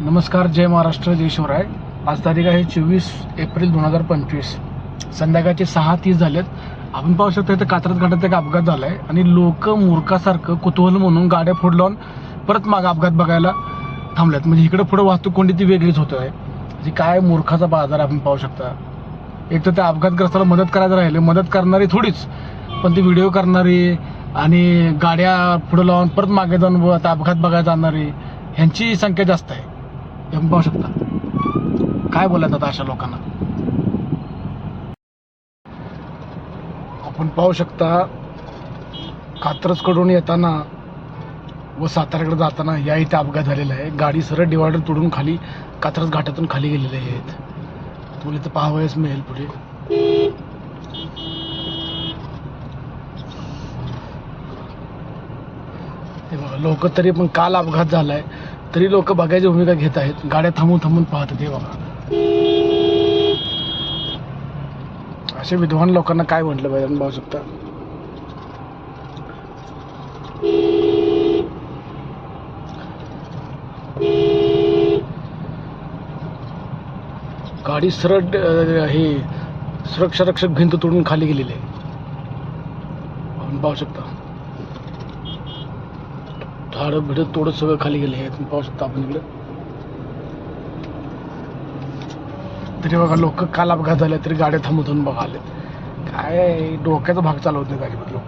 नमस्कार जय महाराष्ट्र जय शिवराय. आज तारीख आहे चोवीस एप्रिल दोन हजार पंचवीस. संध्याकाळचे सहा तीस झालेत. आपण पाहू शकतो इथं कात्रज घाटात एक अपघात झाला आहे आणि लोक मूर्खासारखं कुतूहल म्हणून गाड्या फोड लावून परत माग अपघात बघायला थांबल्यात म्हणजे इकडे पुढे वाहतूक कोंडी ती वेगळीच होत आहे. म्हणजे काय मूर्खाचा बाजार आपण पाहू शकता. एक तर त्या अपघातग्रस्ताला मदत करायचं राहिले. मदत करणारी थोडीच पण ती व्हिडिओ करणारी आणि गाड्या पुढे लावून परत मागे जाऊन व आता अपघात बघायला जाणारी ह्यांची संख्या जास्त आहे. हे पाहू शकता. काय बोलत आता अशा लोकांना? आपण पाहू शकता कात्रजकडून येताना व साताऱ्याकडे जाताना या इथे अपघात झालेला आहे. गाडी सरळ डिवायडर तुडून खाली कात्रज घाटातून खाली गेलेले आहेत तुला इथं पाहावयास मिळेल पुढे. ते बघा लोक तरी पण काल अपघात झालाय. तरी लोक बघायची भूमिका घेत आहेत. गाड्या थांबून थांबून पाहत ते बाबा असे विद्वान लोकांना काय म्हटलं पाहिजे आपण पाहू शकता? गाडी सरळ हे सुरक्षा रक्षक भिंत तोडून खाली गेलेली आहे. पाहू शकता. झाडं भिडत तोडत सगळं खाली गेले. आहेत पाहू शकता आपण इकडे. तरी बघा लोक काल अपघात झाले तरी गाड्या थांबवून बघा आले. काय डोक्याचा भाग चालवत नाही गाडीमध्ये लोक.